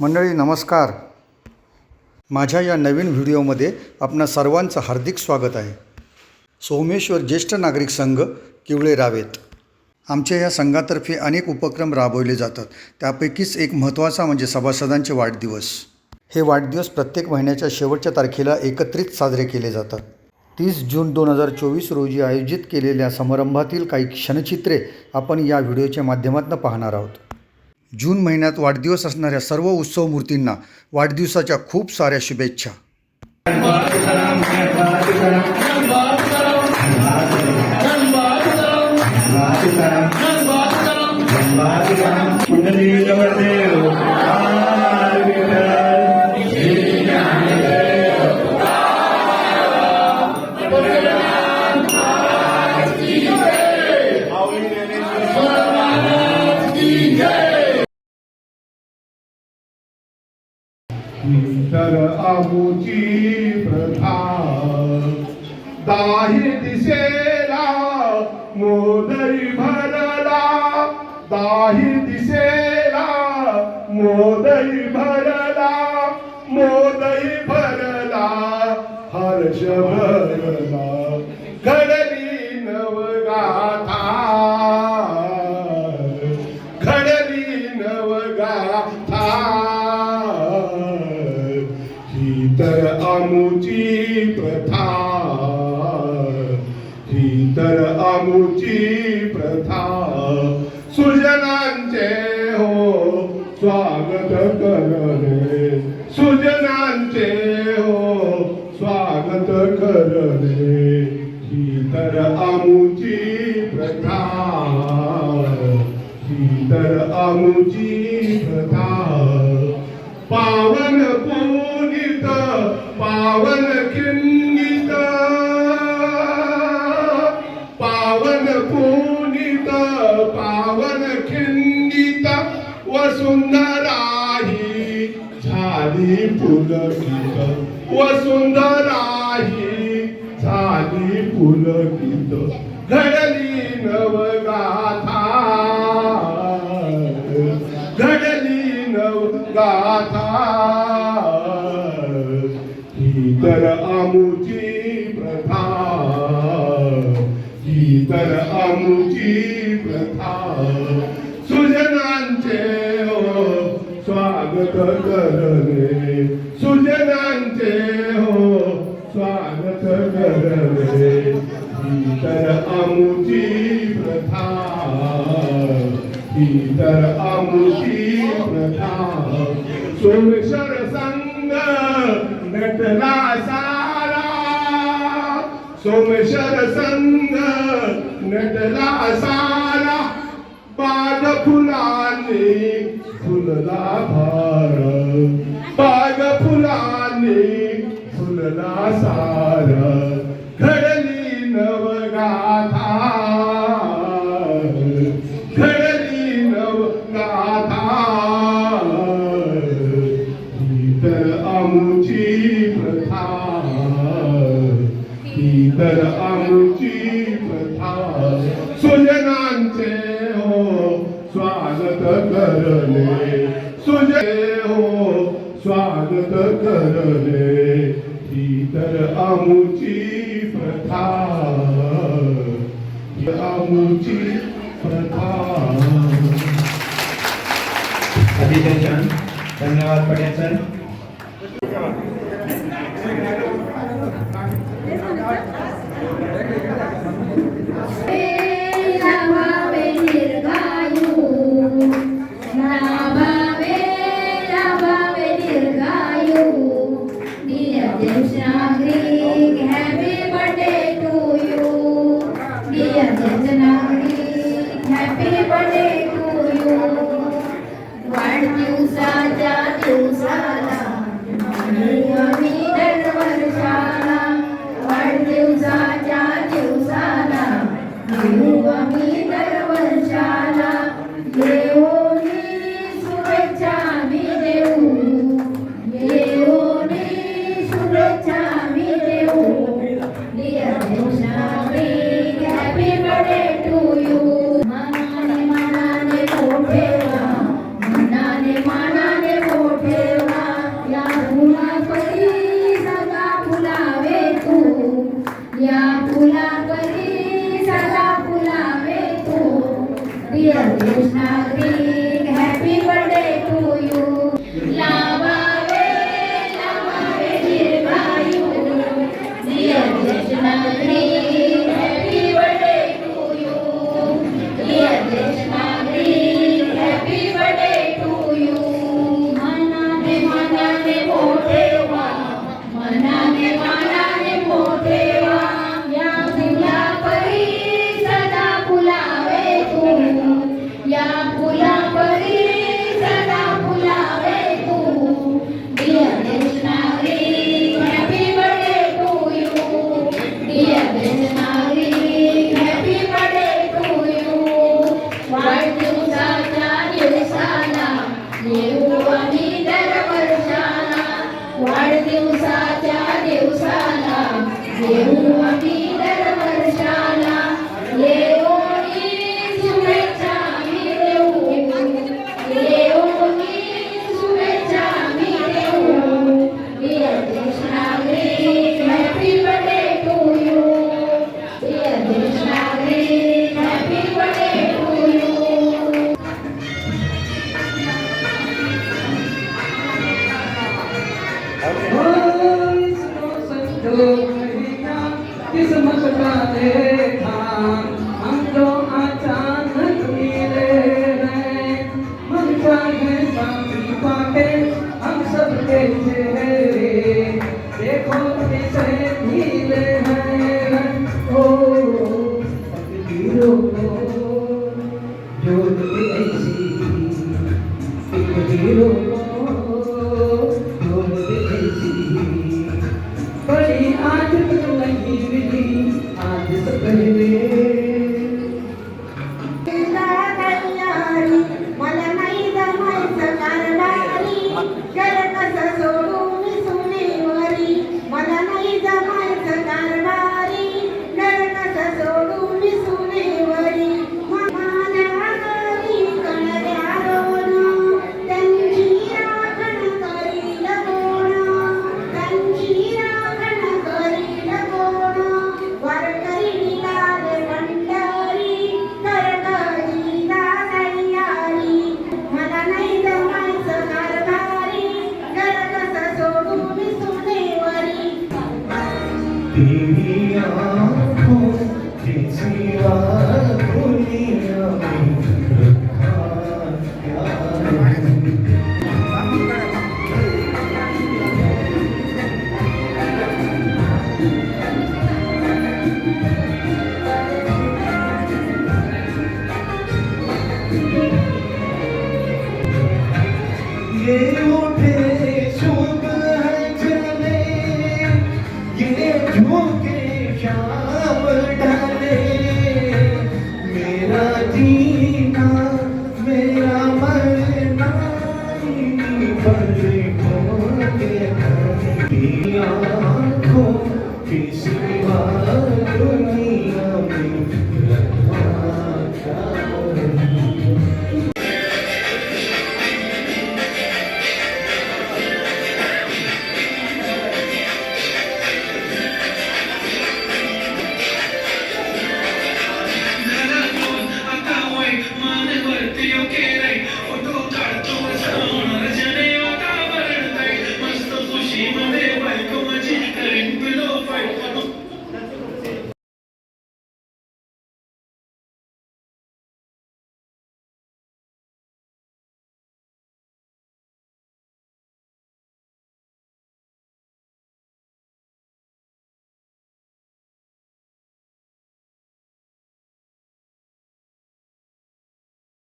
मंडळी नमस्कार. माझ्या या नवीन व्हिडिओमध्ये आपणा सर्वांचं हार्दिक स्वागत आहे. सोमेश्वर ज्येष्ठ नागरिक संघ किवळे रावेत. आमच्या या संघातर्फे अनेक उपक्रम राबवले जातात. त्यापैकीच एक महत्त्वाचा म्हणजे सभासदांचे वाढदिवस. हे वाढदिवस प्रत्येक महिन्याच्या शेवटच्या तारखेला एकत्रित साजरे केले जातात. तीस जून दोन हजार चोवीस रोजी आयोजित केलेल्या समारंभातील काही क्षणचित्रे आपण या व्हिडिओच्या माध्यमातून पाहणार आहोत. जून महिन्यात वाढदिवस असणाऱ्या सर्व उत्सव मूर्तींना वाढदिवसाच्या खूप साऱ्या शुभेच्छा. बाबूची प्रथा. दाही दिसेला मोदरी भरला. दाही दिसेला मोदरी भरला. मोदरी भरला. हर्ष करणे ही तर आमुची प्रथा। ही तर आमुची प्रथा। पावन पुनित पावन किंवा झाली पुलकित घडली नवगाथा. घडली नवगाथा. ही तर आमुची प्रथा. ही तर आमुची प्रथा. सुजनांचे हो स्वागत करणे. सुजनांचे हो स्वागत करणे ही तर आमुची प्रथा ही तर आमुची प्रथा सोमेश्वर संघ नटला सारा सोमेश्वर संघ नटला सारा बाग फुलांनी फुलला भा आमुची प्रथा. आमुची प्रथा. अतिशय छान. धन्यवाद पटेल सर. किस्मत का देखा है?